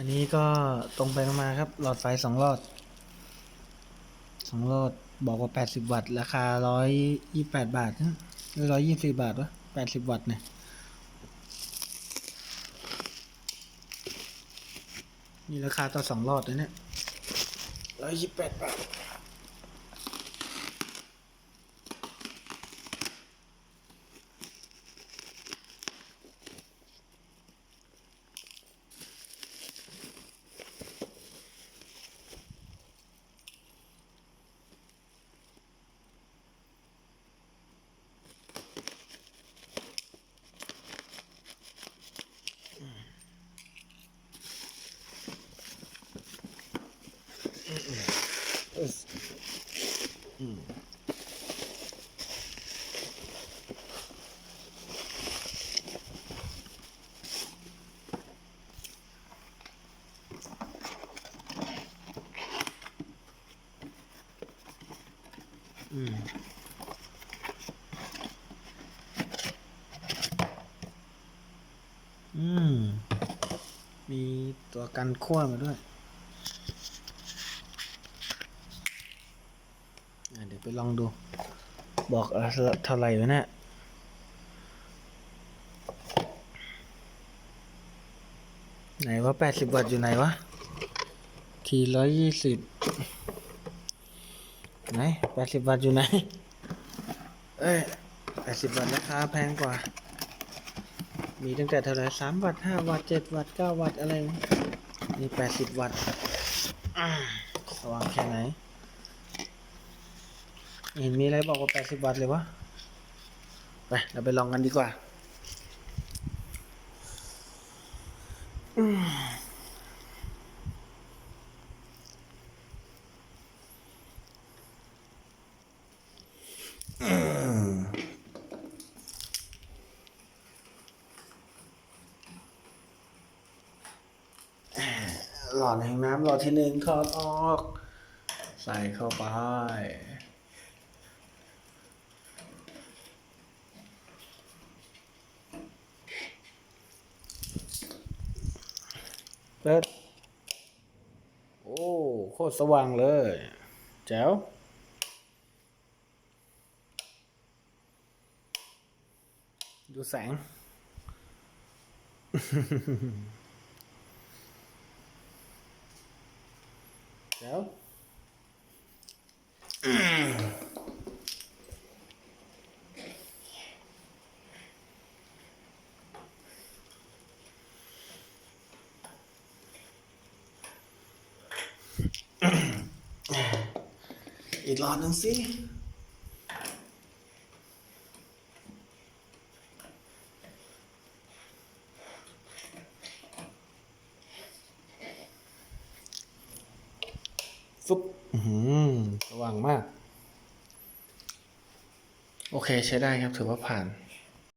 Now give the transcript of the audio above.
อันนี้ก็ตรงไปตรงมาครับ หลอดไฟสองหลอดสองหลอดบอกว่าแปดสิบวัตต์ราคาร้อยยี่แปดบาทนะหรือร้อยยี่สิบาทวะแปดสิบวัตต์เนี่ยนี่ราคาต่อสองหลอดนะเนี่ยร้อยยี่แปดบาท อืมอืม มีตัวกันขั้วมาด้วยอะเดี๋ยวไป ลองดู บอกเอ่อเท่าไหร่วะเนี่ยไหนว่าแปดสิบวัตต์อยู่ไหนวะ ทีร้อยยี่สิบไหนแปดสิบวัตต์อยู่ไหน เอ้ยแปดสิบวัตต์ราคาแพงกว่า มีตั้งแต่เท่าไหร่สามวัตต์ห้าวัตต์เจ็ดวัตต์เก้าวัตต์อะไรนี่แปดสิบวัตต์อ่าสว่างแค่ไหน เห็นมีอะไรบอกว่าแปดสิบวัตต์เลยวะ ไป เราไปลองกันดีกว่าหลอดแห่งน้ำหลอดที่หนึ่งถอดออก ใส่เข้าไป เปิดโอ้โคตรสว่างเลยแจ๋วดูแสงแจ๋ว อีกหลอดหนึ่งสิฟุบสว่างมาก โอเคใช้ได้ครับ ถือว่าผ่าน